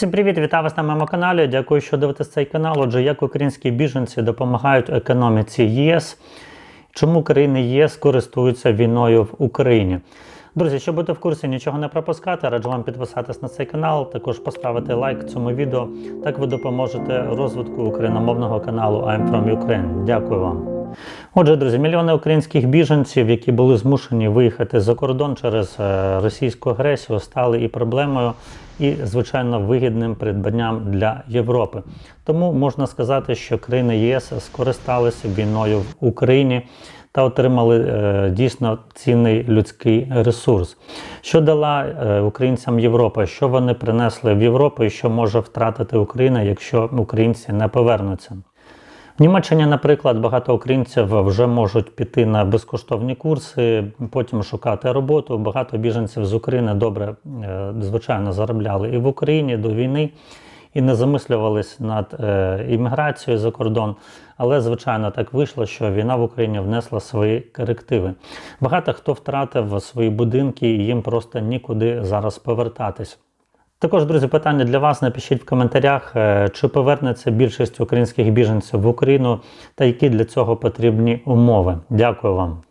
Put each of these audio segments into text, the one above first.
Всім привіт, вітаю вас на моєму каналі. Дякую, що дивитесь цей канал. Отже, як українські біженці допомагають економіці ЄС, чому країни єС користуються війною в Україні. Друзі, щоб бути в курсі, нічого не пропускати, раджу вам підписатись на цей канал, також поставити лайк цьому відео. Так ви допоможете розвитку україномовного каналу I'm from Ukraine. Дякую вам. Отже, друзі, мільйони українських біженців, які були змушені виїхати за кордон через е, російську агресію, стали і проблемою, і звичайно вигідним придбанням для Європи. Тому можна сказати, що країни ЄС скористалися війною в Україні та отримали е, дійсно цінний людський ресурс. Що дала е, українцям Європа? Що вони принесли в Європу, і що може втратити Україна, якщо українці не повернуться? В Німеччині, наприклад, багато українців вже можуть піти на безкоштовні курси, потім шукати роботу. Багато біженців з України добре, е, звичайно, заробляли і в Україні до війни, і не замислювались над е, імміграцією за кордон. Але, звичайно, так вийшло, що війна в Україні внесла свої корективи. Багато хто втратив свої будинки, і їм просто нікуди зараз повертатись. Також, друзі, питання для вас. Напишіть в коментарях, е, чи повернеться більшість українських біженців в Україну та які для цього потрібні умови. Дякую вам.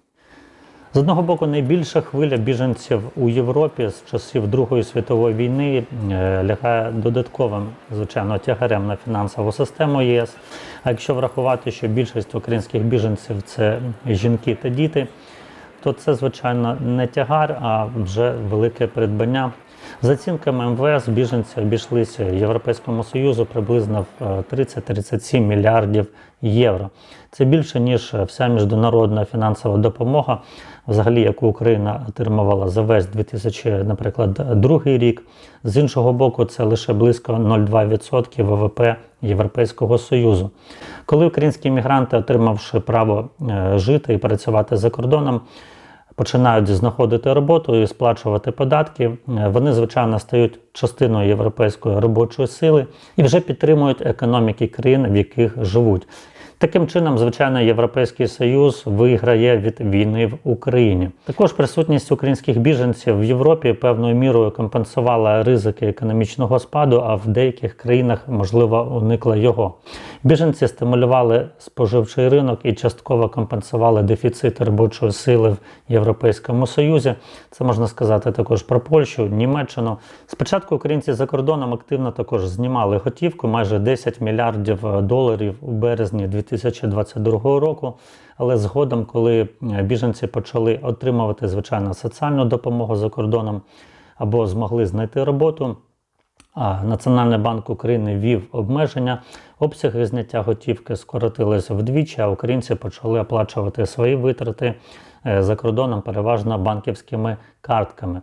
З одного боку, найбільша хвиля біженців у Європі з часів Другої світової війни е, лягає додатковим, звичайно, тягарем на фінансову систему ЄС. А якщо врахувати, що більшість українських біженців це жінки та діти, то це, звичайно, не тягар, а вже велике придбання. За оцінками МВС, біженці обійшлися Європейському Союзу приблизно в 30-37 мільярдів євро. Це більше, ніж вся міжнародна фінансова допомога, взагалі, яку Україна отримувала за весь 2000, наприклад, другий рік. З іншого боку, це лише близько 0,2% ВВП Європейського Союзу. Коли українські мігранти, отримавши право е, жити і працювати за кордоном, починають знаходити роботу і сплачувати податки. Е, Вони, звичайно, стають частиною європейської робочої сили і вже підтримують економіки країн, в яких живуть. Таким чином, звичайно, Європейський Союз виграє від війни в Україні. Також присутність українських біженців в Європі певною мірою компенсувала ризики економічного спаду, а в деяких країнах, можливо, уникла його. Біженці стимулювали споживчий ринок і частково компенсували дефіцит робочої сили в Європейському Союзі. Це можна сказати також про Польщу, Німеччину. Спочатку українці за кордоном активно також знімали готівку майже 10 мільярдів доларів у березні 2022 року. Але згодом, коли біженці почали отримувати звичайно соціальну допомогу за кордоном або змогли знайти роботу. А Національний банк України ввів обмеження, обсяги зняття готівки скоротились вдвічі, а українці почали оплачувати свої витрати е, за кордоном переважно банківськими картками.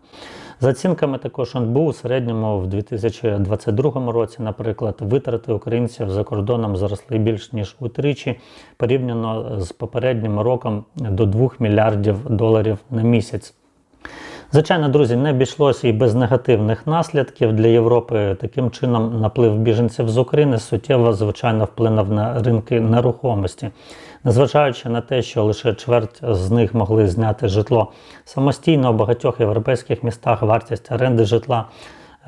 За оцінками також НБУ у середньому в 2022 році, наприклад, витрати українців за кордоном зросли більш ніж утричі, порівняно з попереднім роком до 2 мільярдів доларів на місяць. Звичайно, друзі, не обійшлося і без негативних наслідків для Європи. Таким чином, наплив біженців з України суттєво, звичайно, вплинув на ринки нерухомості, незважаючи на те, що лише чверть з них могли зняти житло самостійно у багатьох європейських містах вартість оренди житла.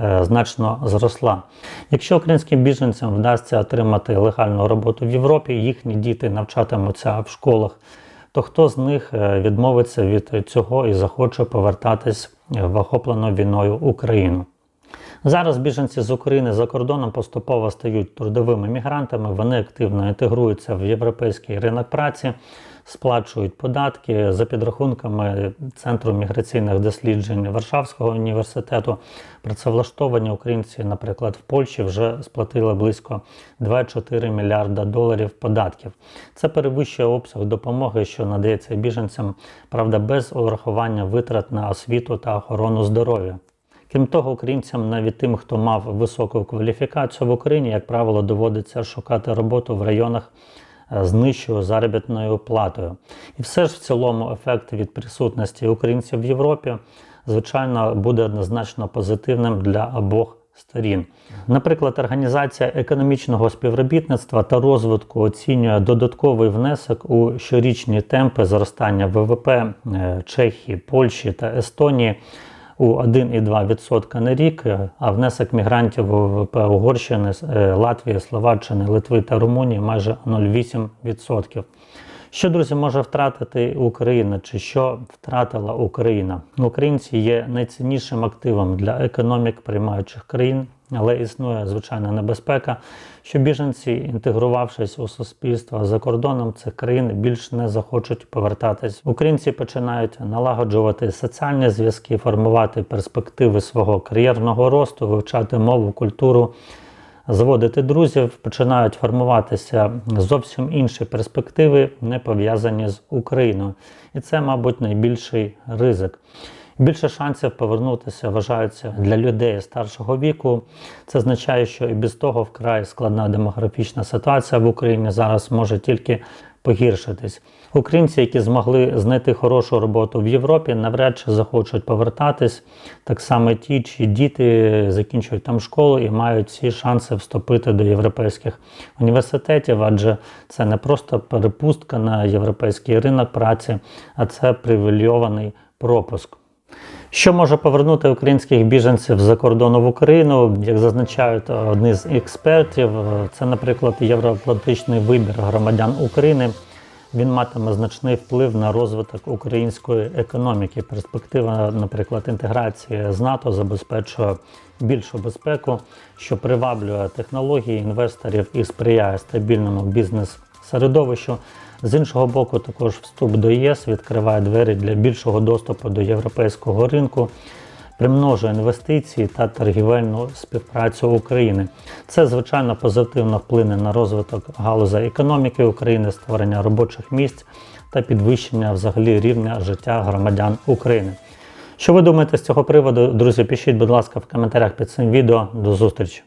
е, Значно зросла. Якщо українським біженцям вдасться отримати легальну роботу в Європі, їхні діти навчатимуться в школах то хто з них е, відмовиться від цього і захоче повертатись в охоплену війною Україну? Зараз біженці з України за кордоном поступово стають трудовими мігрантами, вони активно інтегруються в європейський ринок праці, сплачують податки за підрахунками Центру міграційних досліджень Варшавського університету. Працевлаштовані українці, наприклад, в Польщі вже сплатили близько 2,4 мільярда доларів податків. Це перевищує обсяг допомоги, що надається біженцям, правда, без урахування витрат на освіту та охорону здоров'я. Крім того, українцям, навіть тим, хто мав високу кваліфікацію в Україні, як правило, доводиться шукати роботу в районах е, з нижчою заробітною платою. І все ж в цілому ефект від присутності українців в Європі, звичайно, буде однозначно позитивним для обох сторін. Наприклад, Організація економічного співробітництва та розвитку оцінює додатковий внесок у щорічні темпи зростання ВВП е, Чехії, Польщі та Естонії у 1,2% на рік, е, а внесок мігрантів в Угорщини, е, Латвії, Словаччини, Литви та Румунії майже 0,8%. Що, друзі, може втратити Україна, чи що втратила Україна? Українці є найціннішим активом для економік приймаючих країн, але існує звичайна небезпека, що біженці, інтегрувавшись у суспільство за кордоном цих країн, більш не захочуть повертатись. Українці починають налагоджувати соціальні зв'язки, формувати перспективи свого кар'єрного росту, вивчати мову, культуру заводити друзів, починають формуватися зовсім інші перспективи, не пов'язані з Україною. І це, мабуть, найбільший ризик. Більше шансів повернутися вважаються для людей старшого віку. Це означає, що і без того вкрай складна демографічна ситуація в Україні зараз може тільки погіршитись. Українці, які змогли знайти хорошу роботу в Європі, навряд чи захочуть повертатись. Так само ті, чиї діти закінчують там школу і мають всі шанси вступити до європейських університетів, адже це не просто перепустка на європейський ринок праці, а це привільйований пропуск. Що може повернути українських біженців за кордону в Україну? Як зазначають одні з експертів, це, наприклад, євроатлантичний вибір громадян України. Він матиме значний вплив на розвиток української економіки. Перспектива, наприклад, інтеграції з НАТО забезпечує більшу безпеку, що приваблює технології інвесторів і сприяє стабільному бізнес-середовищу. З іншого боку, також вступ до ЄС відкриває двері для більшого доступу до європейського ринку, примножує інвестиції та торгівельну співпрацю України. Це звичайно позитивно вплине на розвиток галузей економіки України, створення робочих місць та підвищення взагалі рівня життя громадян України. Що ви думаєте з цього приводу, друзі? Пишіть, будь ласка, в коментарях під цим відео. До зустрічі!